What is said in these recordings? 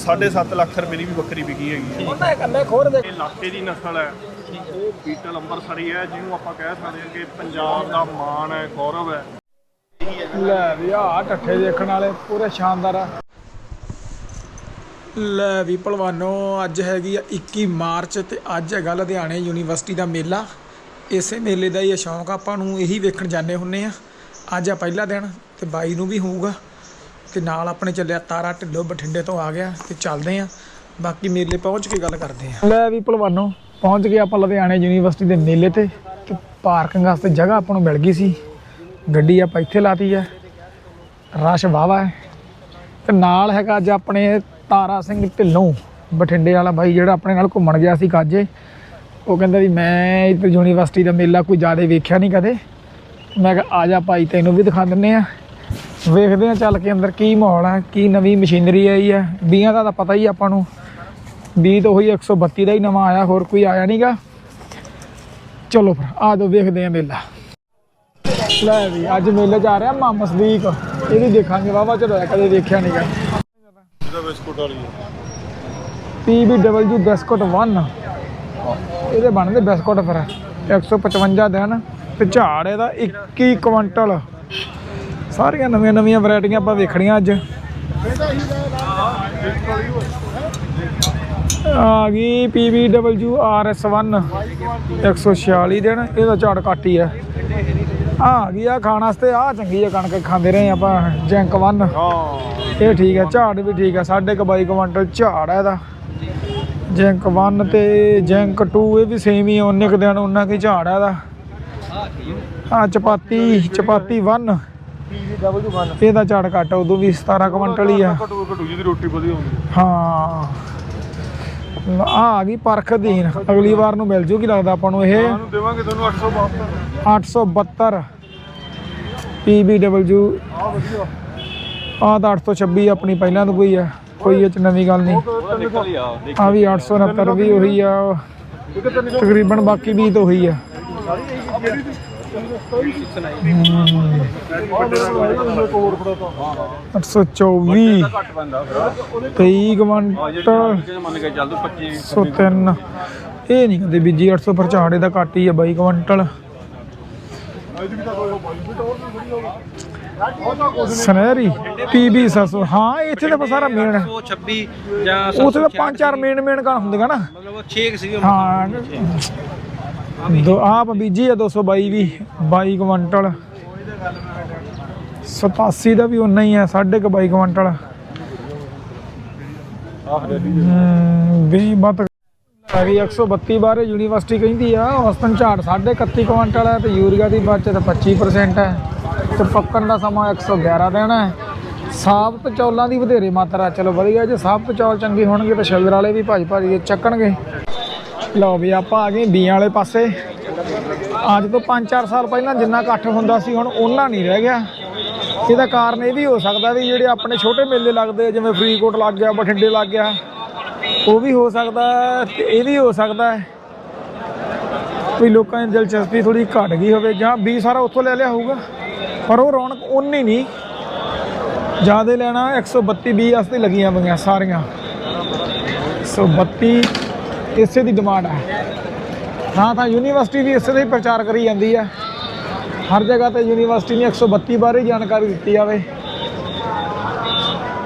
7.5 ਲੱਖ ਰੁਪਏ ਦੀ ਵੀ ਬੱਕਰੀ ਵਿਕੀ ਹੈਗੀ ਹੈ। ਉਹਨਾਂ ਕੰਨੇ ਖੋਰ ਦੇ ਇਹ ਲਾਟੇ ਦੀ ਨਸਲ ਹੈ। ਉਹ ਬੀਟਲ ਅੰਬਰਸਰੀ ਹੈ ਜਿਹਨੂੰ ਆਪਾਂ ਕਹਿ ਸਕਦੇ ਹਾਂ ਕਿ ਪੰਜਾਬ ਦਾ ਮਾਣ ਹੈ ਗੌਰਵ ਹੈ। ਲੈ ਵੀ ਆ ਟੱਠੇ ਦੇਖਣ ਵਾਲੇ ਪੂਰੇ ਸ਼ਾਨਦਾਰ ਆ। ਲੈ ਵੀ ਭਲਵਾਨੋ ਅੱਜ ਹੈਗੀ ਆ 21 ਮਾਰਚ ਤੇ ਅੱਜ ਹੈਗਾ ਲੁਧਿਆਣੇ ਯੂਨੀਵਰਸਿਟੀ ਦਾ ਮੇਲਾ। ਇਸੇ ਮੇਲੇ ਦਾ ਹੀ ਸ਼ੌਂਕ ਆਪਾਂ ਨੂੰ ਇਹੀ ਵੇਖਣ ਜਾਂਦੇ ਹੁੰਨੇ ਆ। ਅੱਜ ਆ ਪਹਿਲਾ ਦਿਨ ਤੇ ਬਾਈ ਨੂੰ ਵੀ ਹੋਊਗਾ। ਤੇ ਨਾਲ ਆਪਣੇ ਚੱਲਿਆ ਤਾਰਾ ਢਿੱਲੋਂ ਬਠਿੰਡੇ ਤੋਂ ਆ ਗਿਆ ਤੇ ਚੱਲਦੇ ਆ ਬਾਕੀ ਮੇਲੇ ਪਹੁੰਚ ਕੇ ਗੱਲ ਕਰਦੇ ਆ ਲੈ ਵੀ ਭਲਵਾਨੋ, ਪਹੁੰਚ ਗਏ ਆਪਾਂ ਲੁਧਿਆਣੇ ਯੂਨੀਵਰਸਿਟੀ ਦੇ ਮੇਲੇ ਤੇ ਤੇ ਪਾਰਕਿੰਗ ਵਾਸਤੇ ਜਗ੍ਹਾ ਆਪਾਂ ਨੂੰ ਮਿਲ ਗਈ ਸੀ। ਗੱਡੀ ਆਪਾਂ ਇੱਥੇ ਲਾਤੀ ਆ। ਰਸ਼ ਵਾਵਾ ਹੈ। ਤੇ ਨਾਲ ਹੈਗਾ ਅੱਜ ਆਪਣੇ ਤਾਰਾ ਸਿੰਘ ਢਿੱਲੋਂ, ਬਠਿੰਡੇ ਵਾਲਾ ਬਾਈ ਜਿਹੜਾ ਆਪਣੇ ਨਾਲ ਘੁੰਮਣ ਗਿਆ ਸੀ ਕਾਜੇ। ਉਹ ਕਹਿੰਦਾ ਵੀ ਮੈਂ ਇੱਧਰ ਯੂਨੀਵਰਸਿਟੀ ਦਾ ਮੇਲਾ ਕੋਈ ਜ਼ਿਆਦਾ ਵੇਖਿਆ ਨਹੀਂ ਕਦੇ। ਮੈਂ ਕਿਹਾ ਆ ਜਾ ਭਾਈ, ਤੈਨੂੰ ਵੀ ਦਿਖਾ ਦਿੰਨੇ ਆ ਵੇਖਦੇ ਆ ਚੱਲ ਕੇ ਅੰਦਰ ਕੀ ਮਾਹੌਲ ਹੈ ਕੀ ਨਵੀਂ ਮਸ਼ੀਨਰੀ ਆਈ ਹੈ ਬੀਆਂ ਦਾ ਤਾਂ ਪਤਾ ਹੀ ਆਪਾਂ ਨੂੰ। ਬੀ ਤਾਂ ਉਹੀ 132 ਦਾ ਹੀ ਨਵਾਂ ਆਇਆ ਹੋਰ ਕੋਈ ਆਇਆ ਨਹੀਂਗਾ ਚਲੋ ਫਿਰ ਆ ਜਾਓ ਵੇਖਦੇ ਆ ਮੇਲਾ। ਲੈ ਵੀ ਅੱਜ ਮੇਲੇ ਆ ਰਿਹਾ ਮਾਮਾ ਸਦੀਕ। ਇਹ ਵੀ ਦੇਖਾਂਗੇ ਵਾਵਾ ਚਲੋ ਕਦੇ ਦੇਖਿਆ ਨਹੀਂਗਾ ਜਿਹਦਾ ਬਿਸਕੁਟ ਵਾਲੀ PBW ਬਿਸਕੁਟ 1 ਇਹਦੇ ਬਣਦੇ ਬਿਸਕੁਟ ਫਿਰ 155 ਦਿਨ। ਤੇ ਝਾੜ ਇਹਦਾ 21 ਕੁਇੰਟਲ। ਸਾਰੀਆਂ ਨਵੀਆਂ ਨਵੀਆਂ ਵੈਰਾਈਟੀਆਂ ਆਪਾਂ ਵੇਖਣੀਆਂ ਅੱਜ। ਆ ਗਈ PBW RS1 146 ਦਿਨ ਇਹਦਾ ਝਾੜ ਘੱਟ ਹੀ ਹੈ ਆ। ਆ ਗਈ ਆ ਖਾਣ ਵਾਸਤੇ ਆ ਚੰਗੀ ਆ ਕਣਕ ਖਾਂਦੇ ਰਹੇ ਆਪਾਂ ਜੈਂਕ 1 ਇਹ ਠੀਕ ਹੈ ਝਾੜ ਵੀ ਠੀਕ ਹੈ ਸਾਢੇ ਕੁ ਬਾਈ ਕੁਇੰਟਲ ਝਾੜ ਹੈ ਇਹਦਾ। ਜੈਂਕ 1 ਤੇ ਜੈਂਕ 2 ਇਹ ਵੀ ਸੇਮ ਹੀ ਆ, ਉਨੇ ਕੁ ਦਿਨ ਉਹਨਾਂ ਕੀ ਝਾੜ ਹੈ ਇਹਦਾ। ਆ ਚਪਾਤੀ ਚਪਾਤੀ 1 ਇਹਦਾ ਝਾੜ ਘੱਟ ਆ, ਉਦੋਂ ਵੀ 17 ਕੁਇੰਟਲ ਹੀ ਆ। ਘਟੂ ਘਟੂ ਜਿਹਦੀ ਰੋਟੀ ਵਧੀਆ ਹੁੰਦੀ ਹੈ। ਹਾਂ ਆ ਆ ਗਈ ਪਰਖ ਅਧੀਨ। ਅਗਲੀ ਵਾਰ ਨੂੰ ਮਿਲ ਜੂਗੀ ਲੱਗਦਾ ਆਪਾਂ ਨੂੰ ਇਹ। ਇਹਨੂੰ ਦੇਵਾਂਗੇ ਤੁਹਾਨੂੰ 872 872 PBW ਆ ਵਧੀਆ। ਆ ਤਾਂ 826 ਆਪਣੀ ਪਹਿਲਾਂ ਤੋਂ ਕੋਈ ਆ ਕੋਈ ਇਹ ਚ ਨਵੀਂ ਗੱਲ ਨਹੀਂ। ਨਿਕਲ ਹੀ ਆ ਆ ਵੀ 869 ਵੀ ਉਹੀ ਆ। ਤਕਰੀਬਨ ਬਾਕੀ ਵੀ ਤਾਂ ਉਹੀ ਆ। 824 ਘੱਟ ਪੈਂਦਾ ਫਿਰ 23 ਕੁਇੰਟਲ ਮੰਨ ਕੇ ਚੱਲ ਤੂੰ 25 103 ਇਹ ਨਹੀਂ ਕਦੇ ਬੀਜੀ 800 ਪਰ ਝਾੜੇ ਦਾ ਘੱਟ ਹੀ ਆ 22 ਕੁਇੰਟਲ ਸਨਹਿਰੀ ਪੀਬੀ 700 ਹਾਂ ਇੱਥੇ ਤਾਂ ਸਾਰਾ ਮੇਨ 126 ਜਾਂ ਉੱਥੇ ਤਾਂ ਪੰਜ ਚਾਰ ਮੇਨ ਮੇਨ ਗਾਣ ਹੁੰਦੀਆਂ ਨਾ। ਮਤਲਬ ਉਹ 6 ਸੀ ਹਾਂ। ਦੋ ਆਪ ਬੀਜੀ ਆ 222 ਵੀ 22 ਕੁਇੰਟਲ। 87 ਦਾ ਵੀ ਉਨਾ ਹੀ ਆ, ਸਾਢੇ ਕੁ 22 ਕੁਇੰਟਲ। ਵੀ ਵੀ ਬਤ ਹੈਗੀ 132 ਬਾਰੇ ਯੂਨੀਵਰਸਿਟੀ ਕਹਿੰਦੀ ਆ, ਔਸਤਨ ਝਾੜ 31 ਕੁਇੰਟਲ ਹੈ ਤੇ ਯੂਰੀਆ ਦੀ ਬਚਤ 25% ਹੈ ਤੇ ਪੱਕਣ ਦਾ ਸਮਾਂ 111 ਦਿਨ ਹੈ ਸਾਬਤ ਚੌਲਾਂ ਦੀ ਵਧੇਰੇ ਮਾਤਰਾ, ਚਲੋ ਵਧੀਆ, ਜੇ ਸਾਬਤ ਚੌਲ ਚੰਗੇ ਹੋਣਗੇ ਤਾਂ ਸ਼ਗਰ ਵਾਲੇ ਵੀ ਭੱਜ ਭੱਜ ਕੇ ਚੱਕਣਗੇ। ਲਓ ਵੀ ਆਪਾਂ ਆ ਗਏ ਬੀਆਂ ਵਾਲੇ ਪਾਸੇ। ਅੱਜ ਤੋਂ 5-4 ਸਾਲ ਪਹਿਲਾਂ ਜਿੰਨਾ ਇਕੱਠ ਹੁੰਦਾ ਸੀ, ਹੁਣ ਉਹਨਾਂ ਨਹੀਂ ਰਹਿ ਗਿਆ। ਇਹਦਾ ਕਾਰਨ ਇਹ ਵੀ ਹੋ ਸਕਦਾ ਵੀ ਜਿਹੜੇ ਆਪਣੇ ਛੋਟੇ ਮੇਲੇ ਲੱਗਦੇ ਜਿਵੇਂ ਫਰੀਦਕੋਟ ਲੱਗ ਗਿਆ, ਬਠਿੰਡੇ ਲੱਗ ਗਿਆ, ਉਹ ਵੀ ਹੋ ਸਕਦਾ ਹੈ ਇਹ ਵੀ ਹੋ ਸਕਦਾ ਵੀ ਲੋਕਾਂ ਦੀ ਦਿਲਚਸਪੀ ਥੋੜੀ ਘਟ ਗਈ ਹੋਵੇ ਜਾਂ ਵੀ ਸਾਰਾ ਉੱਥੋਂ ਲੈ ਲਿਆ ਹੋਊਗਾ। ਪਰ ਉਹ ਰੌਣਕ ਉਨੀ ਨਹੀਂ। ਜ਼ਿਆਦਾ ਲੈਣਾ 132 ਬੀ ਵਾਸਤੇ ਲੱਗੀਆਂ ਪਈਆਂ ਸਾਰੀਆਂ। 132 ਇਸੇ ਦੀ ਡਿਮਾਂਡ ਹੈ। ਹਾਂ, ਤਾਂ ਯੂਨੀਵਰਸਿਟੀ ਵੀ ਇਸੇ ਦਾ ਹੀ ਪ੍ਰਚਾਰ ਕਰੀ ਜਾਂਦੀ ਹੈ। ਹਰ ਜਗ੍ਹਾ ਤੇ ਯੂਨੀਵਰਸਿਟੀ ਨੇ 132 ਬਾਰੇ ਜਾਣਕਾਰੀ ਦਿੱਤੀ ਜਾਵੇ।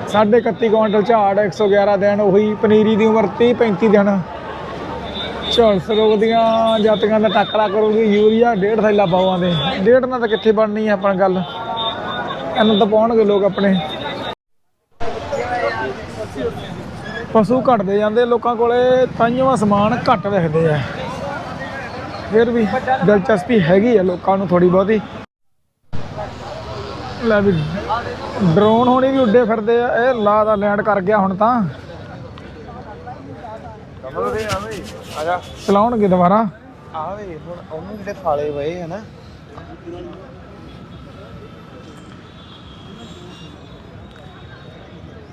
ਸਾਢੇ 31 ਕੁਇੰਟਲ ਝਾੜ 111 ਦਿਨ, ਉਹੀ ਪਨੀਰੀ ਦੀ ਉਮਰ 30 35 ਦਿਨ। ਝੋਲਸ ਰੋਗ ਦੀਆਂ ਜਾਤੀਆਂ ਦਾ ਟੱਕਰਾ ਕਰੋਗੇ, ਯੂਰੀਆ ਡੇਢ ਥੈਲਾ ਪਾਵਾਂ ਦੇ। ਡੇਢ ਨਾਲ ਤਾਂ ਕਿੱਥੇ ਬਣਨੀ ਹੈ ਆਪਣਾ ਗੱਲ? ਇਹਨਾਂ ਤਾਂ ਪਾਉਣਗੇ ਲੋਕ ਆਪਣੇ। ਪਸ਼ੂ ਘਟਦੇ ਜਾਂਦੇ ਲੋਕਾਂ ਕੋਲੇ ਤਾਈਆਂ ਸਮਾਨ ਘੱਟ ਵਿਖਦੇ ਆ। ਫਿਰ ਵੀ ਦਿਲਚਸਪੀ ਹੈਗੀ ਆ ਲੋਕਾਂ ਨੂੰ ਥੋੜੀ ਬਹੁਤੀ। ਲੈ ਵੀ ਡਰੋਨ ਹੋਣੀ ਵੀ ਉੱਡੇ ਫਿਰਦੇ ਆ ਇਹ ਲਾ ਦਾ ਲੈਂਡ ਕਰ ਗਿਆ ਹੁਣ ਤਾਂ। ਚਲਾਉਣਗੇ ਦੁਬਾਰਾ। ਆਵੇ ਹੁਣ ਉਹਨੂੰ ਜਿਹੜੇ ਫਾਲੇ ਪਏ ਹਨਾ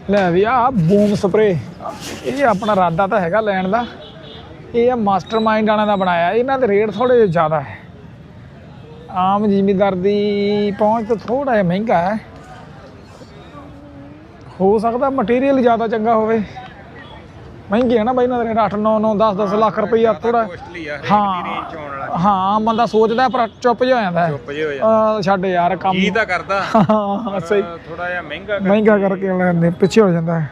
ਲੈ ਵੀ ਆ ਬੂਮ ਸਪਰੇ। ਇਹ ਆਪਣਾ ਇਰਾਦਾ ਤਾਂ ਹੈਗਾ ਲੈਣ ਦਾ। ਇਹ ਆ ਮਾਸਟਰਮਾਈਂਡ ਵਾਲਿਆਂ ਦਾ ਬਣਾਇਆ। ਇਹਨਾਂ ਦੇ ਰੇਟ ਥੋੜੇ ਜ਼ਿਆਦਾ ਹੈ। ਆਮ ਜ਼ਿਮੀਦਾਰ ਦੀ ਪਹੁੰਚ ਤਾਂ ਥੋੜਾ ਜਿਹਾ ਮਹਿੰਗਾ ਹੈ। ਹੋ ਸਕਦਾ ਮਟੀਰੀਅਲ ਜ਼ਿਆਦਾ ਚੰਗਾ ਹੋਵੇ। ਮਹਿੰਗੇ ਆ ਨਾ ਬਾਈ ਇਹਨਾਂ ਦੇ 8 9 9 10 10 ਲੱਖ ਰੁਪਈਆ ਥੋੜਾ ਹਾਂ ਹਾਂ ਬੰਦਾ ਸੋਚਦਾ ਪਰ ਚੁੱਪ ਜਿਹਾ ਹੋ ਜਾਂਦਾ। ਹੈ। ਚੁੱਪ ਹੋ ਛੱਡ ਯਾਰ ਕੰਮ ਕੀ ਤਾਂ ਕਰਦਾ। ਹਾਂ ਸਹੀ। ਥੋੜਾ ਜਿਹਾ ਮਹਿੰਗਾ ਮਹਿੰਗਾ ਕਰਕੇ ਲੈਂਦੇ ਪਿੱਛੇ ਹੋ ਜਾਂਦਾ ਹੈ।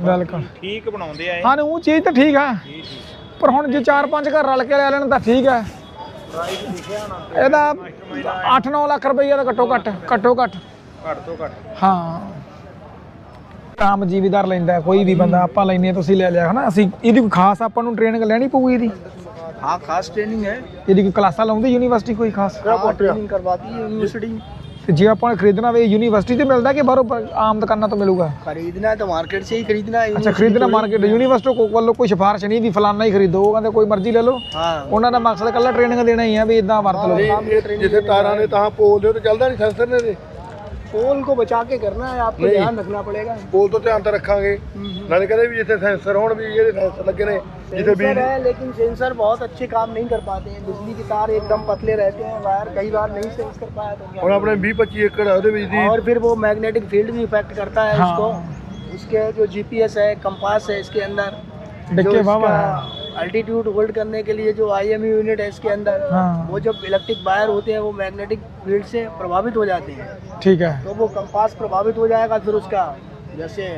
ਬਿਲਕੁਲ। ਠੀਕ ਬਣਾਉਂਦੇ ਆ ਇਹ। ਹਾਂ ਉਹ ਚੀਜ਼ ਤਾਂ ਠੀਕ ਆ। ਪਰ ਹੁਣ ਜੇ ਚਾਰ ਪੰਜ ਘਰ ਰਲ ਕੇ ਲੈ ਲੈਣ ਤਾਂ ਠੀਕ ਹੈ ਇਹਦਾ 8-9 ਲੱਖ ਰੁਪਈਆ ਦਾ ਘੱਟੋ ਘੱਟ ਘੱਟੋ ਘੱਟ। ਘੱਟ ਤੋਂ ਘੱਟ। ਹਾਂ। ਆਮ ਜੀਵੀਦਾਰ ਲੈਂਦਾ ਹੈ, ਕੋਈ ਵੀ ਬੰਦਾ ਆਪਾਂ ਲੈਨੇ ਆ, ਤੁਸੀਂ ਲੈ ਲਿਆ ਹਨਾ ਅਸੀਂ ਇਹਦੀ ਕੋਈ ਖਾਸ ਆਪਾਂ ਨੂੰ ਟ੍ਰੇਨਿੰਗ ਲੈਣੀ ਪਊਗੀ ਇਹਦੀ हाँ खास ट्रेनिंग है ਇਹਦੀ ਕੋਈ ਕਲਾਸਾਂ ਲਾਉਂਦੀ ਯੂਨੀਵਰਸਿਟੀ ਕੋਈ ਖਾਸ हाँ, ट्रेनिंग करवाती है यूनिवर्सिटी ਤੇ ਜੇ ਆਪਾਂ ਨੇ ਖਰੀਦਣਾ ਵੇ ਯੂਨੀਵਰਸਿਟੀ ਤੇ ਮਿਲਦਾ ਕਿ ਬਾਹਰੋਂ ਪ- ਆਮ ਦੁਕਾਨਾਂ ਤੋਂ ਮਿਲੂਗਾ खरीदना है तो मार्केट से ही खरीदना है ਅੱਛਾ ਖਰੀਦਣਾ ਮਾਰਕੀਟ ਯੂਨੀਵਰਸਿਟੀ ਕੋ ਵੱਲੋਂ ਕੋਈ ਸਿਫਾਰਿਸ਼ ਨਹੀਂ ਵੀ ਫਲਾਨਾ ਹੀ ਖਰੀਦੋ ਉਹ ਕਹਿੰਦੇ ਕੋਈ ਮਰਜ਼ੀ ਲੈ ਲਓ हाँ ਉਹਨਾਂ ਦਾ ਮਕਸਦ ਕੱਲਾ ਟ੍ਰੇਨਿੰਗ ਦੇਣਾ ਹੀ ਆ ਵੀ ਇਦਾਂ ਵਰਤ ਲਓ ਜਿੱਥੇ ਤਾਰਾਂ ਨੇ ਤਾਂ ਪੋਲ ਦੇ ਤੇ ਚੱਲਦਾ ਨਹੀਂ ਸੈਂਸਰ ਨੇ ਦੇ पोल को बचा के करना है आपको ध्यान रखना पड़ेगा ਪੋਲ ਤੋਂ ਧਿਆਨ ਤਾਂ ਰੱਖਾਂਗੇ ਨਾਲੇ ਕਹਿੰਦੇ ਵੀ ਜਿੱਥੇ ਸੈਂਸਰ ਹੋਣ ਵੀ ਜਿਹੜੇ ਸੈਂਸਰ ਲੱਗੇ ਨੇ ਜਿੱਥੇ सेंसर है लेकिन सेंसर बहुत अच्छे काम नहीं कर पाते हैं बिजली के तार एकदम पतले रहते हैं वायर कई बार नहीं सेंस कर पाया तो क्या ਹੁਣ ਆਪਣੇ 20 25 ਏਕੜ ਆ ਉਹਦੇ ਵਿੱਚ ਦੀ और फिर वो मैग्नेटिक फील्ड भी इफेक्ट करता है हाँ। उसको उसके जो जीपीएस है कंपास है इसके अंदर डिक्के बाबा अल्टीट्यूड होल्ड करने के लिए जो आई एम यूनिट है इसके अंदर हाँ। वो जब इलेक्ट्रिक वायर होते हैं वो मैग्नेटिक फ़ील्ड से प्रभावित हो जाते हैं। ठीक है। तो वो कंपास प्रभावित हो जाएगा फिर उसका जैसे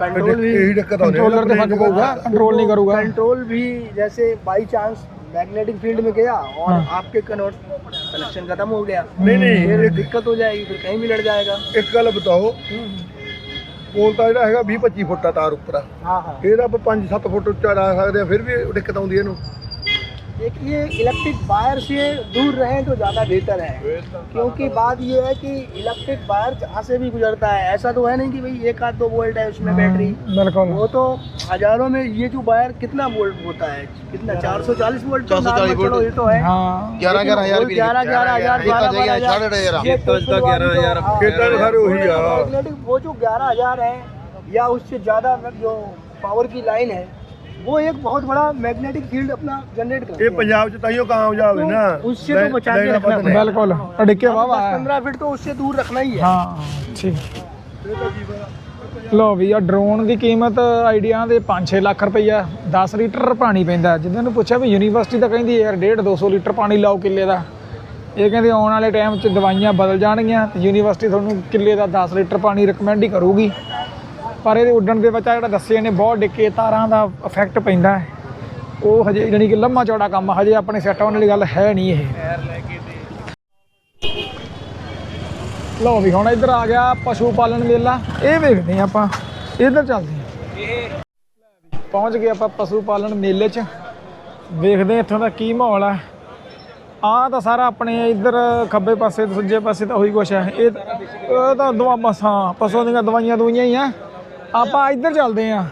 कंट्रोल भी कंट्रोल नहीं करूँगा। कंट्रोल भी जैसे बाई चांस मैग्नेटिक फ़ील्ड में गया और हाँ। आपके कनोट कनेक्शन खत्म हो गया। नहीं नहीं दिक्कत हो जाएगी फिर कहीं भी लड़ जाएगा। एक गल बताओ। हम्म। ਪੋਲ ਤਾਂ ਜਿਹੜਾ ਹੈਗਾ 20 25 ਫੁੱਟ ਆ ਤਾਰ ਉੱਪਰ ਆ। हाँ हाँ ਇਹਦਾ ਆਪਾਂ 5-7 ਫੁੱਟ ਉੱਚਾ ਲਾ ਸਕਦੇ ਆ ਫਿਰ ਵੀ ਦਿੱਕਤ ਆਉਂਦੀ ਹੈ ਇਹਨੂੰ। देखिए इलेक्ट्रिक वायर से दूर रहें तो ज़्यादा बेहतर है। क्योंकि बात यह है कि इलेक्ट्रिक वायर जहाँ से भी गुजरता है ऐसा तो है नहीं कि भाई एक आध दो वोल्ट है उसमें हाँ, बैटरी। बिल्कुल। वो तो हज़ारों में ये जो वायर कितना वोल्ट होता है कितना चार सौ चालीस वोल्ट चार सौ चालीस वोल्ट ये तो है। हाँ। ग्यारह ग्यारह हज़ार ग्यारह ग्यारह हज़ार तो तो तो वो जो ग्यारह हज़ार है या उससे ज़्यादा जो पावर की लाइन है वो एक बहुत बड़ा मैग्नेटिक फील्ड अपना जनरेट कर ये पंजाब से ताइयो कामयाब है ना? उससे तो बचा के रखना पड़ेगा। बिल्कुल। और डिक्के बाबा 15 फीट तो उससे दूर रखना ही है। हां ਠੀਕ ਲੋ ਵੀ ਆ ਡਰੋਨ ਦੀ ਕੀਮਤ ਆਈਡੀਆ ਦੇ 5-6 ਲੱਖ ਰੁਪਈਆ 10 ਲੀਟਰ ਪਾਣੀ ਪੈਂਦਾ ਜਿੱਦਾਂ ਨੂੰ ਪੁੱਛਿਆ ਵੀ ਯੂਨੀਵਰਸਿਟੀ ਤਾਂ ਕਹਿੰਦੀ ਯਾਰ 1.5 200 ਲੀਟਰ ਪਾਣੀ ਲਾਓ ਕਿੱਲੇ ਦਾ ਇਹ ਕਹਿੰਦੇ ਆਉਣ ਵਾਲੇ ਟਾਈਮ 'ਚ ਦਵਾਈਆਂ ਬਦਲ ਜਾਣਗੀਆਂ। ਤੇ ਯੂਨੀਵਰਸਿਟੀ ਤੁਹਾਨੂੰ ਕਿੱਲੇ ਦਾ 10 ਲੀਟਰ ਪਾਣੀ ਰਿਕਮੈਂਡ ਹੀ ਕਰੂਗੀ ਪਰ ਇਹਦੇ ਉੱਡਣ ਦੇ ਵਿੱਚ ਆਹ ਜਿਹੜਾ ਦੱਸੇ ਨੇ ਬਹੁਤ ਡਿੱਕੇ ਤਾਰਾਂ ਦਾ ਇਫੈਕਟ ਪੈਂਦਾ ਹੈ। ਉਹ ਹਜੇ ਜਾਣੀ ਕਿ ਲੰਮਾ ਚੌੜਾ ਕੰਮ ਆ, ਹਜੇ ਆਪਣੇ ਸੈੱਟ ਆਉਣ ਵਾਲੀ ਗੱਲ ਹੈ ਨਹੀਂ ਇਹ। ਲਓ ਵੀ ਹੁਣ ਇੱਧਰ ਆ ਗਿਆ ਪਸ਼ੂ ਪਾਲਣ ਮੇਲਾ। ਇਹ ਵੇਖਦੇ ਹਾਂ ਆਪਾਂ ਇੱਧਰ ਚੱਲਦੇ ਹਾਂ। ਪਹੁੰਚ ਗਏ ਆਪਾਂ ਪਸ਼ੂ ਪਾਲਣ ਮੇਲੇ 'ਚ। ਵੇਖਦੇ ਇੱਥੋਂ ਦਾ ਕੀ ਮਾਹੌਲ ਹੈ ਆਹ ਤਾਂ ਸਾਰਾ ਆਪਣੇ ਇੱਧਰ ਖੱਬੇ ਪਾਸੇ ਦੂਜੇ ਪਾਸੇ ਤਾਂ ਉਹੀ ਕੁਛ ਹੈ। ਇਹ ਇਹ ਤਾਂ ਦਵਾ ਮਸਾਂ ਪਸ਼ੂਆਂ ਦੀਆਂ ਦਵਾਈਆਂ ਦਵਾਈਆਂ ਹੀ ਆ। ਆਪਾਂ ਇੱਧਰ ਚੱਲਦੇ ਹਾਂ।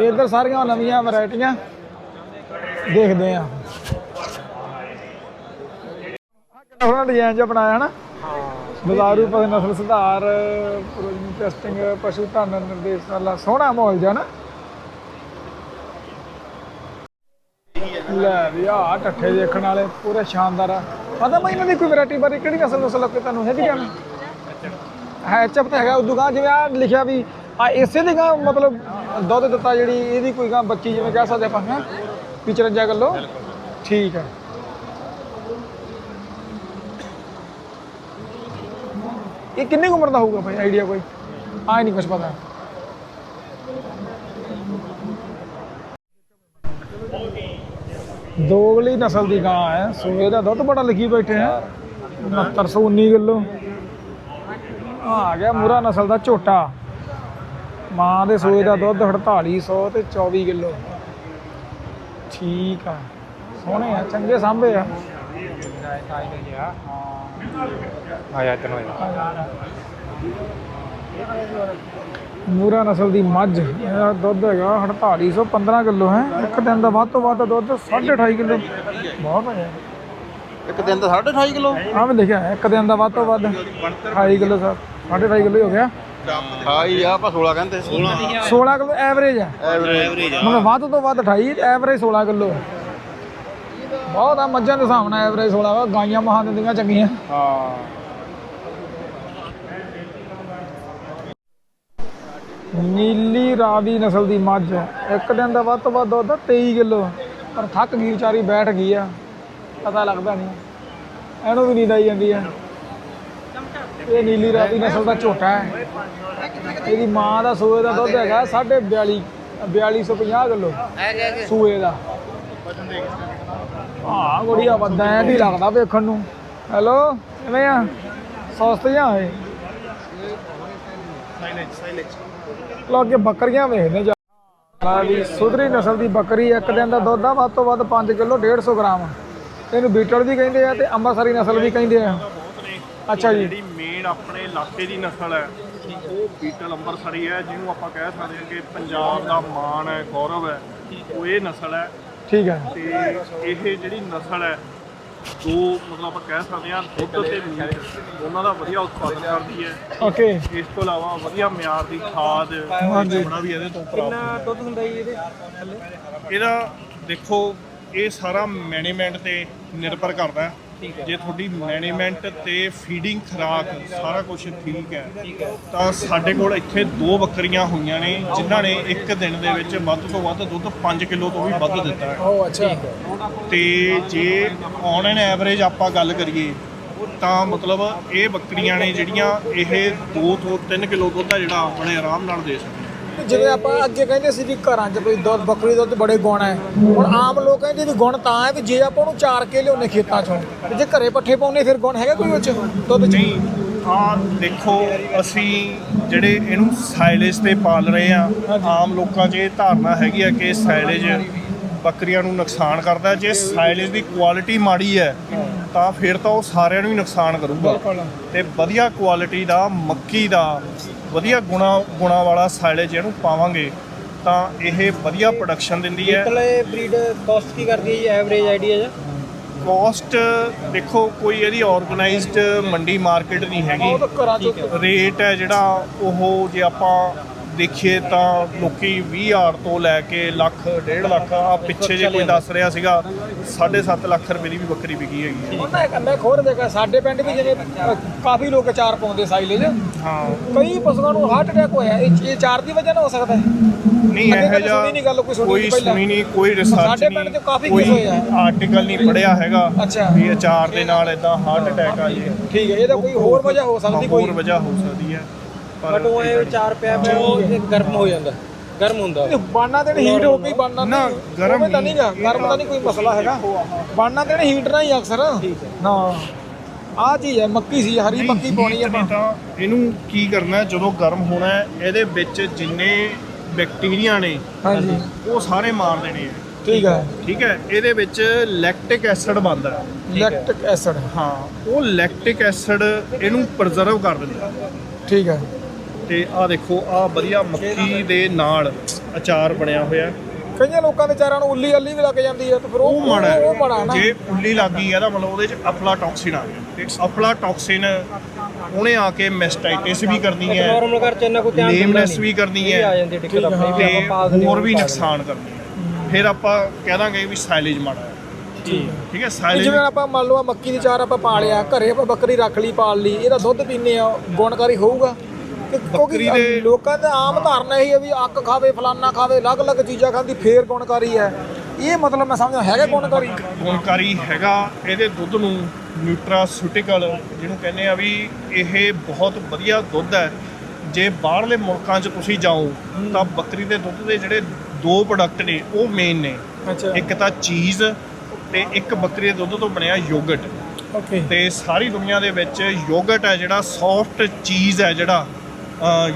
ਇੱਧਰ ਸਾਰੀਆਂ ਨਵੀਆਂ ਵੈਰਾਈਟੀਆਂ ਦੇਖਦੇ ਹਾਂ। ਉਹਨਾਂ ਡਿਜ਼ਾਈਨ ਜਿਹਾ ਬਣਾਇਆ ਨਾ ਦੁਲਾਰੂ ਪਸ਼ੂ ਨਸਲ ਸੁਧਾਰ ਪ੍ਰੋਜਨੀ ਟੈਸਟਿੰਗ ਪਸ਼ੂ ਧਨ ਨਿਰਦੇਸ਼ਾਲਾ ਸੋਹਣਾ ਮਾਹੌਲ ਜਿਹਾ ਨਾ। ਲੈ ਵੀ ਆ ਟੱਠੇ ਦੇਖਣ ਵਾਲੇ ਪੂਰੇ ਸ਼ਾਨਦਾਰ ਆ। ਪਤਾ ਮੈਂ ਇਹਨਾਂ ਦੀ ਕੋਈ ਵੈਰਾਈਟੀ ਬਾਰੇ ਕਿਹੜੀ ਨਸਲ ਨਸਲ ਲੱਗੇ ਤੁਹਾਨੂੰ ਹੈ ਗਿਆਨ ਹੈ ਚੱਪ ਤਾਂ ਹੈਗਾ ਉਦੋਂ ਗਾਂ ਜਿਵੇਂ ਆ ਲਿਖਿਆ ਵੀ ਆ ਇਸੇ ਦੀ ਗਾਂ ਮਤਲਬ ਦੁੱਧ ਦਿੱਤਾ ਜਿਹੜੀ ਇਹਦੀ ਕੋਈ ਗਾਂ ਬੱਚੀ ਜਿਵੇਂ ਕਹਿ ਸਕਦੇ ਆਪਾਂ, ਹੈ? ਵੀ 54 ਕਿਲੋ ਠੀਕ ਹੈ ਇਹ ਕਿੰਨੀ ਕੁ ਉਮਰ ਦਾ ਹੋਊਗਾ ਭਾਈ? ਆਈਡੀਆ ਕੋਈ? ਆ ਨਹੀਂ ਕੁਝ ਪਤਾ। ਦੋਗਲੀ ਨਸਲ ਦੀ ਗਾਂ ਹੈ। ਸੂਏ ਦਾ ਦੁੱਧ ਬੜਾ ਲਿਖੀ ਬੈਠੇ ਆ। 6919 ਕਿਲੋ। ਆ ਆ ਗਿਆ ਮੂਰਾ ਨਸਲ ਦਾ ਝੋਟਾ। ਮਾਂ ਦੇ ਸੋਏ ਦਾ ਦੁੱਧ 4800 ਤੇ 24 ਕਿਲੋ। ਠੀਕ ਆ। ਸੋਹਣੇ ਆ ਚੰਗੇ ਸਾਂਭੇ ਆ। ਮੂਰਾ ਨਸਲ ਦੀ ਮੱਝ। ਇਹਦਾ ਦੁੱਧ ਹੈਗਾ 4800 15 ਕਿਲੋ ਹੈ। ਇੱਕ ਦਿਨ ਦਾ ਵੱਧ ਤੋਂ ਵੱਧ ਦੁੱਧ 2.5 ਕਿਲੋ। ਬਹੁਤ ਹੈ ਇੱਕ ਦਿਨ ਦਾ 2.5 ਕਿਲੋ? ਹਾਂ ਮੈਂ ਦੇਖਿਆ ਇੱਕ ਦਿਨ ਦਾ ਵੱਧ ਤੋਂ ਵੱਧ 2.5 ਕਿਲੋ ਸਰ 2.5 ਕਿਲੋ ਹੋ ਗਿਆ। ਹਾਈ ਆ ਆਪਾਂ 16 ਕਹਿੰਦੇ 16 16 ਕਿਲੋ ਐਵਰੇਜ ਆ। ਐਵਰੇਜ ਮਤਲਬ ਵੱਧ ਤੋਂ ਵੱਧ 28 ਤੇ ਐਵਰੇਜ 16 ਕਿਲੋ ਬਹੁਤ ਆ ਮੱਝਾਂ ਦੇ ਹਿਸਾਬ ਨਾਲ ਐਵਰੇਜ 16 ਵਾ ਗਾਈਆਂ ਮਹਾਂ ਦਿੰਦੀਆਂ ਚੰਗੀਆਂ। ਹਾਂ। ਨੀਲੀ ਰਾਵੀ ਨਸਲ ਦੀ ਮੱਝ। ਇੱਕ ਦਿਨ ਦਾ ਵੱਧ ਤੋਂ ਵੱਧ ਦੁੱਧ ਆ 23 ਕਿਲੋ ਪਰ ਥੱਕ ਗਈ ਵਿਚਾਰੀ ਬੈਠ ਗਈ ਆ। ਪਤਾ ਲੱਗਦਾ ਨਹੀਂ। ਇਹਨੂੰ ਵੀ ਨੀਂਦ ਆਈ ਜਾਂਦੀ ਹੈ ਇਹ ਨੀਲੀ ਰਾਵੀ ਨਸਲ ਦਾ ਝੋਟਾ ਹੈ। ਇਹਦੀ ਮਾਂ ਦਾ ਸੂਏ ਦਾ ਦੁੱਧ ਹੈਗਾ 42 4250 ਕਿਲੋ ਸੂਏ ਦਾ। ਹਾਂ, ਗੁੜੀਆ ਵੱਡਾ ਐ ਵੀ ਲੱਗਦਾ ਵੇਖਣ ਨੂੰ। ਹੈਲੋ, ਕਿਵੇਂ ਆ? ਸਸਤੇ ਜਾਂ ਹੋਏ ਲੋ ਬੱਕਰੀਆਂ ਵੇਖਦੇ ਜਾ। ਵੀ ਸੁਧਰੀ ਨਸਲ ਦੀ ਬੱਕਰੀ, ਇੱਕ ਦਿਨ ਦਾ ਦੁੱਧ ਆ, ਵੱਧ ਤੋਂ ਵੱਧ 5 ਕਿਲੋ 150 ਗ੍ਰਾਮ। ਇਹਨੂੰ ਬੀਟਲ ਵੀ ਕਹਿੰਦੇ ਆ ਤੇ ਅੰਮ੍ਰਿਤਸਰੀ ਨਸਲ ਵੀ ਕਹਿੰਦੇ ਆ। ਅੱਛਾ ਜੀ। ਆਪਣੇ ਇਲਾਕੇ ਦੀ ਨਸਲ ਹੈ। ਉਹ ਬੀਟਲ ਅੰਬਰਸਰੀ ਹੈ ਜਿਹਨੂੰ ਆਪਾਂ ਕਹਿ ਸਕਦੇ ਹਾਂ ਕਿ ਪੰਜਾਬ ਦਾ ਮਾਣ ਹੈ ਗੌਰਵ ਹੈ। ਉਹ ਇਹ ਨਸਲ ਹੈ। ਠੀਕ ਹੈ। ਤੇ ਇਹ ਜਿਹੜੀ ਨਸਲ ਹੈ ਦੋ ਮਤਲਬ ਆਪਾਂ ਕਹਿ ਸਕਦੇ ਹਾਂ ਦੁੱਧ ਤੇ ਮੀਟ ਉਹਨਾਂ ਦਾ ਵਧੀਆ ਉਤਪਾਦਨ ਕਰਦੀ ਹੈ। ਓਕੇ ਇਸ ਤੋਂ ਇਲਾਵਾ ਵਧੀਆ ਮਿਆਰ ਦੀ ਖਾਦ। ਹੋਣਾ ਵੀ ਇਹਦੇ ਤੋਂ ਪ੍ਰਾਪਤ ਦੁੱਧ ਹੁੰਦਾ ਜੀ ਇਹਦੇ ਇਹਦਾ ਦੇਖੋ ਇਹ ਸਾਰਾ ਮੈਨੇਜਮੈਂਟ ਤੇ ਨਿਰਭਰ ਕਰਦਾ ਹੈ। ਜੇ ਤੁਹਾਡੀ ਮੈਨੇਜਮੈਂਟ ਤੇ ਫੀਡਿੰਗ ਖੁਰਾਕ ਸਾਰਾ ਕੁਝ ਠੀਕ ਹੈ ਤਾਂ ਸਾਡੇ ਕੋਲ ਇੱਥੇ ਦੋ ਬੱਕਰੀਆਂ ਹੋਈਆਂ ਨੇ ਜਿਨ੍ਹਾਂ ਨੇ ਇੱਕ ਦਿਨ ਦੇ ਵਿੱਚ ਵੱਧ ਤੋਂ ਵੱਧ ਦੁੱਧ 5 ਕਿਲੋ ਤੋਂ ਵੀ ਵੱਧ ਦਿੱਤਾ ਹੈ। ਉਹ ਅੱਛਾ। ਤੇ ਜੇ ਔਨ ਐਨ ਐਵਰੇਜ ਆਪਾਂ ਗੱਲ ਕਰੀਏ ਤਾਂ ਮਤਲਬ ਇਹ ਬੱਕਰੀਆਂ ਨੇ ਜਿਹੜੀਆਂ ਇਹ 2 ਤੋਂ 3 ਕਿਲੋ ਦੁੱਧ ਆ ਜਿਹੜਾ ਬੜੇ ਆਰਾਮ ਨਾਲ ਦੇ ਸਕਦੇ ਜਿਵੇਂ ਆਪਾਂ ਅੱਗੇ ਕਹਿੰਦੇ ਸੀ ਵੀ ਘਰਾਂ 'ਚ ਕੋਈ ਦੁੱਧ ਬੱਕਰੀ ਦੁੱਧ ਬੜੇ ਗੁਣ ਹੈ। ਹੁਣ ਆਮ ਲੋਕ ਕਹਿੰਦੇ ਵੀ ਗੁਣ ਤਾਂ ਹੈ ਵੀ ਜੇ ਆਪਾਂ ਉਹਨੂੰ ਚਾਰ ਕੇ ਲਿਆਉਂਦੇ ਖੇਤਾਂ 'ਚੋਂ ਤੇ ਜੇ ਘਰੇ ਪੱਠੇ ਪਾਉਂਦੇ ਫਿਰ ਗੁਣ ਹੈਗਾ ਕੋਈ ਉਹ 'ਚ ਦੁੱਧ 'ਚ? ਨਹੀਂ ਆ ਦੇਖੋ ਅਸੀਂ ਜਿਹੜੇ ਇਹਨੂੰ ਸਾਈਲੇਜ ਤੇ ਪਾਲ ਰਹੇ ਆ ਆਮ ਲੋਕਾਂ 'ਚ ਇਹ ਧਾਰਨਾ ਹੈਗੀ ਆ ਕਿ ਸਾਈਲੇਜ ਬੱਕਰੀਆਂ ਨੂੰ ਨੁਕਸਾਨ ਕਰਦਾ। ਜੇ ਸਾਈਲੇਜ ਦੀ ਕੁਆਲਿਟੀ ਮਾੜੀ ਹੈ ਤਾਂ ਫਿਰ ਤਾਂ ਉਹ ਸਾਰਿਆਂ ਨੂੰ ਹੀ ਨੁਕਸਾਨ ਕਰੂਗਾ। ਤੇ ਵਧੀਆ ਕੁਆਲਿਟੀ ਦਾ ਮੱਕੀ ਦਾ ਵਧੀਆ ਗੁਣਾ ਗੁਣਾ ਵਾਲਾ ਸਾਈਲੇਜ ਇਹਨੂੰ ਪਾਵਾਂਗੇ ਤਾਂ ਇਹ ਵਧੀਆ ਪ੍ਰੋਡਕਸ਼ਨ ਦਿੰਦੀ ਹੈ। ਇਹ ਬਰੀਡ ਕਾਸਟ ਕੀ ਕਰਦੀ ਹੈ ਜੀ ਐਵਰੇਜ ਆਈਡੀਆ ਜਾਂ? ਕਾਸਟ ਦੇਖੋ ਕੋਈ ਇਹਦੀ ਆਰਗੇਨਾਈਜ਼ਡ ਮੰਡੀ ਮਾਰਕੀਟ ਨਹੀਂ ਹੈਗੀ। ਰੇਟ ਹੈ ਜਿਹੜਾ ਉਹ ਜੇ ਆਪਾਂ ਦੇਖੀਏ ਤਾਂ ਲੋਕੀ 20000 ਤੋਂ ਲੈ ਕੇ ਲੱਖ 1.5 ਲੱਖ ਆ ਪਿੱਛੇ ਜੇ ਕੋਈ ਦੱਸ ਰਿਹਾ ਸੀਗਾ 7.5 ਲੱਖ ਰੁਪਏ ਦੀ ਵੀ ਬੱਕਰੀ ਵਿਕੀ ਹੈਗੀ ਹੈ ਇੱਕ ਮੈਂ ਖੋਰ ਦੇਖਿਆ ਸਾਡੇ ਪਿੰਡ ਵੀ ਜਿਵੇਂ ਅ, ਕਾਫੀ ਲੋਕ ਚਾਰ ਪਾਉਂਦੇ ਸਾਈਲੇਜ ਹਾਂ ਕਈ ਪਸ਼ੂਆਂ ਨੂੰ ਹਾਰਟ ਅਟੈਕ ਹੋਇਆ ਇਹ ਇਹ ਚਾਰ ਦੀ ਵਜ੍ਹਾ ਨਾਲ ਹੋ ਸਕਦਾ ਹੈ ਨਹੀਂ ਅੱਗੇ ਇਹ ਕਦੇ ਜਿਹਾ ਸੁਣੀ ਨਹੀਂ ਗੱਲ, ਕੋਈ ਸੁਣੀ ਕੋਈ ਨਹੀਂ ਪਹਿਲਾਂ। ਸੁਣੀ ਨਹੀਂ ਕੋਈ ਰਿਸਰਚ ਸਾਡੇ ਨਹੀਂ ਪਿੰਡ 'ਚ ਕਾਫੀ ਕੋਈ ਕੇਸ ਹੋਏ ਆ। ਆਰਟੀਕਲ ਨਹੀਂ ਪੜਿਆ ਹੈਗਾ ਅੱਛਾ। ਵੀ ਅਚਾਰ ਦੇ ਨਾਲ ਇਦਾਂ ਹਾਰਟ ਅਟੈਕ ਆ ਜੇ ਠੀਕ ਹੈ ਇਹਦਾ ਕੋਈ ਹੋਰ ਵਜ੍ਹਾ ਹੋ ਸਕਦੀ ਕੋਈ ਹੋਰ ਵਜ੍ਹਾ ਹੋ ਸਕਦੀ ਹੈ ਬਟ ਉਹ ਇਹ ਚਾਰ ਪਿਆ ਪਿਆ ਉਹ ਇਹ ਗਰਮ ਹੋ ਜਾਂਦਾ ਗਰਮ ਹੁੰਦਾ ਇਹ ਬਾਨਾ ਦੇਣ ਹੀਟ ਹੋ ਗਈ ਬਾਨਾ ਨਾ, ਨਹੀਂ, ਗਰਮ ਉਵੇਂ ਤਾਂ ਨਹੀਂ। ਨਹੀਂਗਾ ਗਰਮ ਤਾਂ ਨਹੀਂ ਕੋਈ ਮਸਲਾ ਹੈਗਾ। ਬਾਨਾ ਦੇਣ ਹੀਟ ਨਾ ਹੀ ਅਕਸਰ। ਨਾ। ਆ ਚੀਜ਼ ਹੈ ਮੱਕੀ ਸੀ ਹਰੀ ਨਹੀਂ, ਮੱਕੀ ਪਾਉਣੀ heat ਆਪਾਂ। ਨੇ ਤਾਂ ਇਹਨੂੰ ਕੀ ਕਰਨਾ ਹੈ, ਜਦੋਂ ਗਰਮ ਹੋਣਾ ਹੈ, ਇਹਦੇ ਵਿੱਚ ਜਿੰਨੇ ਬੈਕਟੀਰੀਆ ਨੇ ਹਾਂਜੀ। ਉਹ ਸਾਰੇ ਮਾਰ ਦੇਣੇ ਆ ਠੀਕ ਹੈ। ਠੀਕ ਹੈ ਇਹਦੇ ਵਿੱਚ ਲੈਕਟਿਕ ਐਸਿਡ ਬਣਦਾ ਹੈ। ਲੈਕਟਿਕ ਐਸਿਡ ਹਾਂ ਉਹ ਲੈਕਟਿਕ ਐਸਿਡ ਇਹਨੂੰ ਪ੍ਰੀਜ਼ਰਵ ਕਰ ਦਿੰਦਾ ਠੀਕ ਹੈ। ਤੇ ਆਹ ਦੇਖੋ ਆਹ ਵਧੀਆ ਮੱਕੀ ਦੇ ਨਾਲ ਅਚਾਰ ਬਣਿਆ ਹੋਇਆ। ਕਈਆਂ ਲੋਕਾਂ ਦੇ ਚਾਰਾਂ ਨੂੰ ਉੱਲੀ ਅੱਲੀ ਵੀ ਲੱਗ ਜਾਂਦੀ ਹੈ ਤੇ ਫਿਰ ਉਹ ਉਹ ਮਾੜਾ ਹੈ। ਉਹ ਮਾੜਾ ਨਾ। ਜੇ ਉੱਲੀ ਲੱਗੀ ਇਹਦਾ ਮਤਲਬ ਉਹਦੇ ਚ ਅਫਲਾਟੌਕਸਿਨ ਆ ਗਿਆ। ਤੇ ਅਫਲਾਟੌਕਸਿਨ ਉਹਨੇ ਆ ਕੇ ਮੈਸਟਾਈਟਿਸ ਵੀ ਕਰਨੀ ਹੈ। ਨਾਰਮਲ ਘਰ ਚ ਇੰਨਾ ਕੋਈ ਧਿਆਨ ਦਿੰਦਾ ਲੇਮਨੈਸ ਨਹੀਂ। ਵੀ ਕਰਨੀ ਇਹ ਆ ਹੈ ਜਾਂਦੀ ਦਿੱਕਤ ਆਪਣੀ ਵੀ ਤੇ ਆਪਾਂ ਪਾਸ ਨਹੀਂ ਹੋਰ ਵੀ ਨੁਕਸਾਨ ਕਰਨੀ ਹੈ। ਫਿਰ ਆਪਾਂ ਕਹਿ ਦਾਂਗੇ ਵੀ ਸਾਈਲੇਜ ਮਾੜਾ ਹੈ। ਠੀਕ ਠੀਕ ਹੈ ਤੇ ਸਾਈਲੇਜ ਜਿਵੇਂ ਆਪਾਂ ਮੰਨ ਲਓ ਆਹ ਮੱਕੀ ਦੀ ਚਾਰ ਆਪਾਂ ਪਾ ਲਿਆ ਘਰੇ ਆਪਾਂ ਬੱਕਰੀ ਰੱਖ ਲਈ ਪਾਲ ਲਈ ਇਹਦਾ ਦੁੱਧ ਪੀਨੇ ਆ ਗੁਣਕਾਰੀ ਹੋਊਗਾ। ਬੱਕਰੀ ਦੇ- ਲੋਕਾਂ ਦਾ ਆਮ ਧਾਰਨਾ ਇਹੀ ਹੈ ਵੀ ਅੱਕ ਖਾਵੇ ਫਲਾਨਾ ਖਾਵੇ ਅਲੱਗ-ਅਲੱਗ ਚੀਜ਼ਾਂ ਖਾਂਦੀ ਫੇਰ ਗੁਣਕਾਰੀ ਹੈ। ਇਹ ਮਤਲਬ ਮੈਂ ਸਮਝਦਾ ਹੈਗਾ ਗੁਣਕਾਰੀ। ਗੁਣਕਾਰੀ ਹੈਗਾ ਇਹਦੇ ਦੁੱਧ ਨੂੰ ਨਿਊਟਰਾਸਿਊਟੀਕਲ ਜਿਹਨੂੰ ਕਹਿੰਦੇ ਆ ਵੀ ਇਹ ਬਹੁਤ ਵਧੀਆ ਦੁੱਧ ਹੈ। ਜੇ ਬਾਹਰਲੇ ਮੁਲਕਾਂ 'ਚ ਤੁਸੀਂ ਜਾਓ ਤਾਂ ਬੱਕਰੀ ਦੇ ਦੁੱਧ ਦੇ ਜਿਹੜੇ ਦੋ ਪ੍ਰੋਡਕਟ ਨੇ ਉਹ ਮੇਨ ਨੇ। ਇੱਕ ਤਾਂ ਚੀਜ਼ ਤੇ ਇੱਕ ਬੱਕਰੀ ਦੇ ਦੁੱਧ ਤੋਂ ਬਣਿਆ ਯੋਗਰਟ। ਓਕੇ ਤੇ ਸਾਰੀ ਦੁਨੀਆ ਦੇ ਵਿੱਚ ਯੋਗਰਟ ਹੈ ਜਿਹੜਾ ਸੌਫਟ ਚੀਜ਼ ਹੈ ਜਿਹੜਾ।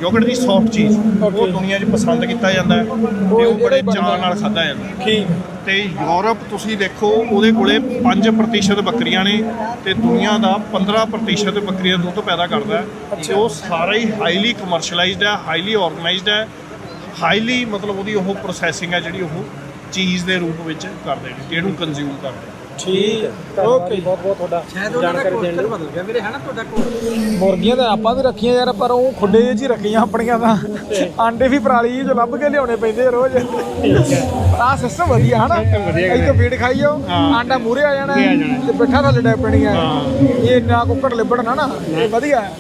ਯੋਗਰਟ ਦੀ ਸੌਫਟ ਚੀਜ਼ ਉਹ. ਦੁਨੀਆ 'ਚ ਪਸੰਦ ਕੀਤਾ ਜਾਂਦਾ ਹੈ ਤੇ ਉਹ ਬੜੇ ਚਾਅ ਨਾਲ। ਖਾਧਾ ਜਾਂਦਾ। ਠੀਕ ਤੇ ਯੂਰਪ ਤੁਸੀਂ ਦੇਖੋ ਉਹਦੇ ਕੋਲੇ 5% ਬੱਕਰੀਆਂ ਨੇ ਤੇ ਦੁਨੀਆ ਦਾ 15% ਬੱਕਰੀਆਂ ਦੁੱਧ ਪੈਦਾ ਕਰਦਾ ਹੈ ਤੇ ਉਹ ਸਾਰਾ ਹੀ ਹਾਈਲੀ ਕਮਰਸ਼ੀਅਲਾਈਜ਼ਡ ਹੈ ਹਾਈਲੀ ਆਰਗੇਨਾਈਜ਼ਡ ਹੈ ਹਾਈਲੀ ਮਤਲਬ ਉਹਦੀ ਉਹ ਪ੍ਰੋਸੈਸਿੰਗ ਹੈ ਜਿਹੜੀ ਉਹ ਚੀਜ਼ ਦੇ ਰੂਪ ਵਿੱਚ ਕਰਦੇ ਨੇ ਤੇ ਇਹਨੂੰ ਕੰਜ਼ਿਊਮ ਕਰਦੇ ਨੇ ਠੀਕ ਓਕੇ ਬਹੁਤ ਬਹੁਤ ਤੁਹਾਡਾ ਜਾਣਕਾਰੀ ਦੇਣ ਲਈ। ਬਦਲ ਗਿਆ। ਵੀਰੇ ਹੈ ਨਾ ਤੁਹਾਡਾ ਮੁਰਗੀਆਂ ਤਾਂ ਆਪਾਂ ਵੀ ਰੱਖੀਆਂ ਯਾਰ ਪਰ ਉਹ ਖੁੱਡੇ ਜਿਹੇ 'ਚ ਹੀ ਰੱਖੀਆਂ ਆਪਣੀਆਂ ਤਾਂ। ਆਂਡੇ ਵੀ ਪਰਾਲੀ ਜਿਹੇ 'ਚੋਂ ਲੱਭ ਕੇ ਲਿਆਉਣੇ ਪੈਂਦੇ ਆ ਰੋਜ਼। ਆਹ ਸਿਸਟਮ ਵਧੀਆ ਹਨਾ ਇੱਥੇ ਫੀਡ ਖਾਈ ਜਾਓ ਆਂਡਾ ਮੂਰੇ ਆ ਜਾਣਾ ਤੇ ਬਿੱਠਾ ਥੱਲੇ ਡੈ ਪੈਣੀ ਆ ਇਹ ਨਾ ਕੁੱਕੜ ਲਿਬੜਨਾ ਨਾ ਇਹ ਵਧੀਆ ਹੈ।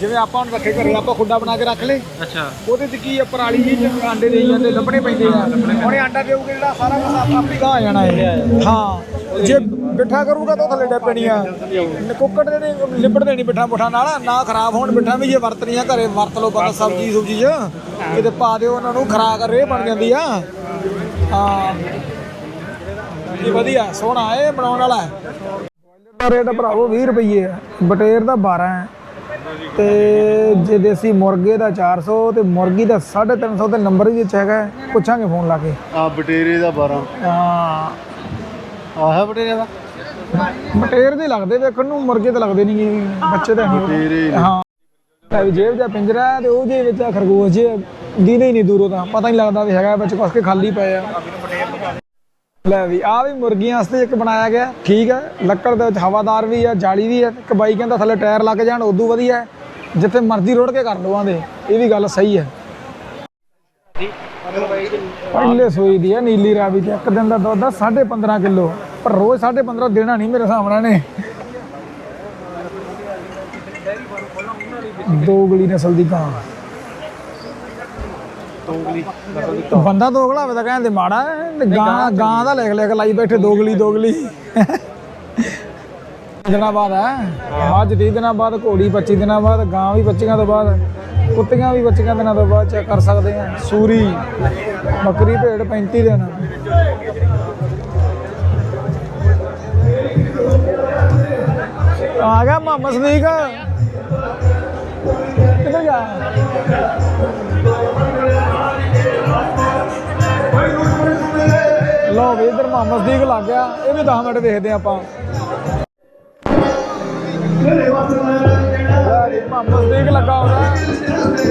ਜਿਵੇਂ ਆਪਾਂ ਹੁਣ ਰੱਖੇ ਘਰੇ ਆਪਾਂ ਖੁੱਡਾ ਬਣਾ ਕੇ ਰੱਖ ਲੇ ਅੱਛਾ। ਉਹਦੇ 'ਚ ਕੀ ਆ ਪਰਾਲੀ ਜੀ ਚ ਆਂਡੇ ਦੇਈ ਜਾਂਦੇ ਲੱਭਣੇ ਪੈਂਦੇ ਆ। ਉਹਨੇ ਆਂਡਾ ਦੇਊਗਾ ਜਿਹੜਾ ਸਾਰਾ ਕੁਝ ਆਪ ਹੀ ਗਾਹ ਆ ਜਾਣਾ ਇਹ। ਹਾਂ। ਜੇ ਬਿਠਾ ਕਰੂਗਾ ਤਾਂ ਉਹ ਥੱਲੇ ਡੈ ਪੈਣੀ ਆ। ਕੁੱਕੜ ਜਿਹੜੇ ਲਿਬੜਦੇ ਨਹੀਂ ਬਿਠਾ ਬੁਠਾ ਨਾਲ ਨਾ ਖਰਾਬ ਹੋਣ ਬਿਠਾ ਵੀ ਜੇ ਵਰਤਣੀਆਂ ਘਰੇ ਵਰਤ ਲਓ ਬੰਦਾ ਸਬਜੀ ਸੁਬਜੀ ਚ ਕਿਤੇ ਪਾ ਦਿਓ ਉਹਨਾਂ ਨੂੰ ਖਰਾਕ ਰੇ ਬਣ ਜਾਂਦੀ ਆ। ਹਾਂ। ਇਹ ਵਧੀਆ ਸੋਹਣਾ ਇਹ ਬਣਾਉਣ ਵਾਲਾ ਹੈ। ਦਾ ਰੇਟ ਭਰਾਵੋ 20 ਰੁਪਏ ਹੈ ਬਟੇਰ ਦਾ 12 ਹੈ। ਤੇ ਜੇ ਦੇਸੀ ਮੁਰਗੇ ਦਾ 400 ਤੇ ਮੁਰਗੀ ਦਾ 350 ਤੇ ਨੰਬਰ ਵੀ ਵਿੱਚ ਹੈਗਾ। ਪੁੱਛਾਂਗੇ ਫੋਨ ਲਾ ਕੇ। ਆ ਬਟੇਰੇ ਦਾ 12 ਹਾਂ। ਆਹ ਬਟੇਰੇ ਦਾ? ਬਟੇਰ ਦੇ ਲੱਗਦੇ ਵੇਖਣ ਨੂੰ ਮੁਰਗੇ ਤੇ ਲੱਗਦੇ ਨਹੀਂ ਬੱਚੇ ਤਾਂ ਨਹੀਂ। ਬਟੇਰੇ ਹਾਂ। ਜੇਬ ਦਾ ਪਿੰਜਰਾ ਤੇ ਉਹ ਜੇ ਵਿੱਚ ਆ ਖਰਗੋਸ਼ ਜੇ ਦੀਨੇ ਹੀ ਨਹੀਂ ਦੂਰੋਂ ਤਾਂ। ਪਤਾ ਨਹੀਂ ਲੱਗਦਾ ਵੀ ਹੈਗਾ ਵਿੱਚ ਕੁਛ ਕੇ ਖਾਲੀ ਪਏ ਆ। ਲੈ ਵੀ ਆ ਵੀ ਮੁਰਗੀਆਂ ਵਾਸਤੇ ਇੱਕ ਬਣਾਇਆ ਗਿਆ ਠੀਕ ਹੈ। ਲੱਕੜ ਦੇ ਵਿੱਚ ਹਵਾਦਾਰ ਵੀ ਆ ਜਾਲੀ ਵੀ ਹੈ ਇੱਕ ਬਾਈ ਕਹਿੰਦਾ ਥੱਲੇ ਟਾਇਰ ਲੱਗ ਜਾਣ ਉਦੋਂ ਵਧੀਆ ਹੈ। ਜਿੱਥੇ ਮਰਜ਼ੀ ਰੋੜ ਕੇ ਕਰ ਲਵਾਂ ਦੇ ਇਹ ਵੀ ਗੱਲ ਸਹੀ ਹੈ। ਪਹਿਲੇ ਸੋਈ ਦੀ ਹੈ ਨੀਲੀ ਰਾਵੀ ਤੇ ਇੱਕ ਦਿਨ ਦਾ ਦੁੱਧ ਆ 15.5 ਕਿਲੋ। ਪਰ ਰੋਜ਼ 15.5 ਦੇਣਾ ਨਹੀਂ ਮੇਰੇ ਨਾਲ ਨੇ। ਦੋਗਲੀ ਨਸਲ ਦੀ ਗਾਂ। ਦੋਗਲੀ ਬੰਦਾ ਦੋਗਲਾ ਹੋਵੇ ਤਾਂ ਕਹਿੰਦੇ ਮਾੜਾ ਗਾਂ ਗਾਂ ਦਾ ਲਿਖ ਲਿਖ ਲਾਈ ਬੈਠੇ ਦੋਗਲੀ ਦੋਗਲੀ ਦਿਨਾਂ ਬਾਅਦ ਹੈ। ਅੱਜ 30 ਦਿਨਾਂ ਬਾਅਦ ਘੋੜੀ 25 ਦਿਨਾਂ ਬਾਅਦ ਗਾਂ ਵੀ 25 ਤੋਂ ਬਾਅਦ ਕੁੱਤੀਆਂ ਵੀ 25 ਦਿਨਾਂ ਤੋਂ ਬਾਅਦ ਚੈੱਕ ਕਰ ਸਕਦੇ ਆ ਸੂਰੀ ਬੱਕਰੀ ਭੇਡ 35 ਦਿਨ। ਆ ਗਿਆ ਮੁਹੰਮਦ ਸਦੀਕ। ਕਿੱਧਰ ਗਿਆ? ਲੋ ਵੀ ਇਧਰ ਮੁਹੰਮਦ ਸਦੀਕ ਲੱਗ ਗਿਆ। ਇਹ ਵੀ 10 ਮਿੰਟ ਦੇਖਦੇ ਹਾਂ ਆਪਾਂ। ਲੈ ਸਦੀਕ ਲੱਗਾ ਹੋਣਾ।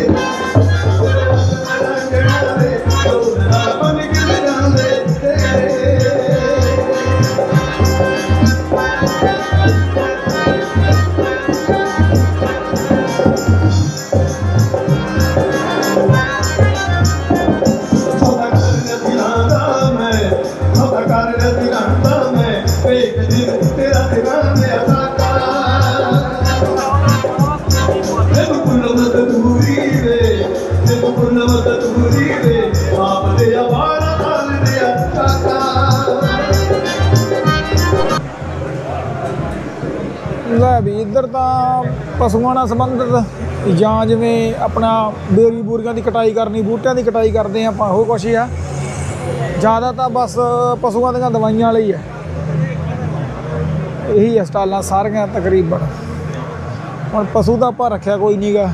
ਮੈਨੂੰ ਕੁਲਵਤ ਦੂਰੀ ਆਪ ਦੇ ਆਵਾਰਾ ਤਾਲ ਦੇ ਕਾਕਾ ਲੈ ਵੀ ਇੱਧਰ ਤਾਂ ਪਸ਼ੂਆਂ ਨਾਲ ਸੰਬੰਧਿਤ ਜਾਂ ਜਿਵੇਂ ਆਪਣਾ ਬੇਰੀ ਬੂਰੀਆਂ ਦੀ ਕਟਾਈ ਕਰਨੀ, ਬੂਟਿਆਂ ਦੀ ਕਟਾਈ ਕਰਦੇ ਆ ਆਪਾਂ, ਉਹ ਕੁਛ ਹੀ ਆ। ਜ਼ਿਆਦਾ ਤਾਂ ਬਸ ਪਸ਼ੂਆਂ ਦੀਆਂ ਦਵਾਈਆਂ ਵਾਲੀ ਹੈ। ਇਹੀ ਹੈ ਸਟਾਲਾਂ ਸਾਰੀਆਂ ਤਕਰੀਬਨ। ਹੁਣ ਪਸ਼ੂ ਦਾ ਆਪਾਂ ਰੱਖਿਆ ਕੋਈ ਨਹੀਂਗਾ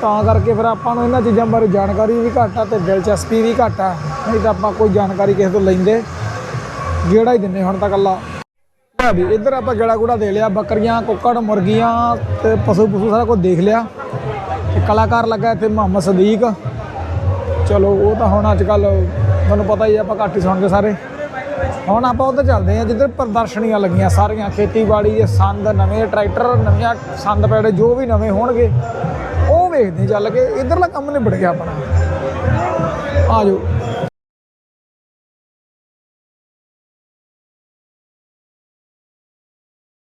ਤਾਂ ਕਰਕੇ ਫਿਰ ਆਪਾਂ ਨੂੰ ਇਹਨਾਂ ਚੀਜ਼ਾਂ ਬਾਰੇ ਜਾਣਕਾਰੀ ਵੀ ਘੱਟ ਆ ਤੇ ਦਿਲਚਸਪੀ ਵੀ ਘੱਟ ਆ। ਨਹੀਂ ਤਾਂ ਆਪਾਂ ਕੋਈ ਜਾਣਕਾਰੀ ਕਿਸੇ ਤੋਂ ਲੈਂਦੇ। ਜਿਹੜਾ ਹੀ ਦਿੰਨੇ ਹੁਣ ਤਾਂ ਇਕੱਲਾ ਵੀ ਇੱਧਰ ਆਪਾਂ ਗੇੜਾ ਗੂੜਾ ਦੇ ਲਿਆ ਬੱਕਰੀਆਂ ਕੁੱਕੜ ਮੁਰਗੀਆਂ ਤੇ ਪਸ਼ੂ ਪਸ਼ੂ ਸਾਰਾ ਕੁਝ ਦੇਖ ਲਿਆ। ਤੇ ਕਲਾਕਾਰ ਲੱਗਾ ਇੱਥੇ ਮੁਹੰਮਦ ਸਦੀਕ। ਚਲੋ ਉਹ ਤਾਂ ਹੁਣ ਅੱਜ ਕੱਲ ਤੁਹਾਨੂੰ ਪਤਾ ਹੀ ਆ, ਆਪਾਂ ਘੱਟ ਹੀ ਸੁਣਦੇ ਸਾਰੇ। ਹੁਣ ਆਪਾਂ ਉੱਧਰ ਚੱਲਦੇ ਆ ਜਿੱਧਰ ਪ੍ਰਦਰਸ਼ਨੀਆਂ ਲੱਗੀਆਂ ਸਾਰੀਆਂ ਖੇਤੀਬਾੜੀ ਦੇ ਸੰਦ ਨਵੇਂ ਟਰੈਕਟਰ ਨਵੀਆਂ ਸੰਦ ਪੈੜੇ ਜੋ ਵੀ ਨਵੇਂ ਹੋਣਗੇ। ਵੇਖਦੇ ਚੱਲ ਕੇ ਇੱਧਰਲਾ ਕੰਮ ਨਿਬੜ ਗਿਆ ਆਪਣਾ। ਆ ਜਾਓ।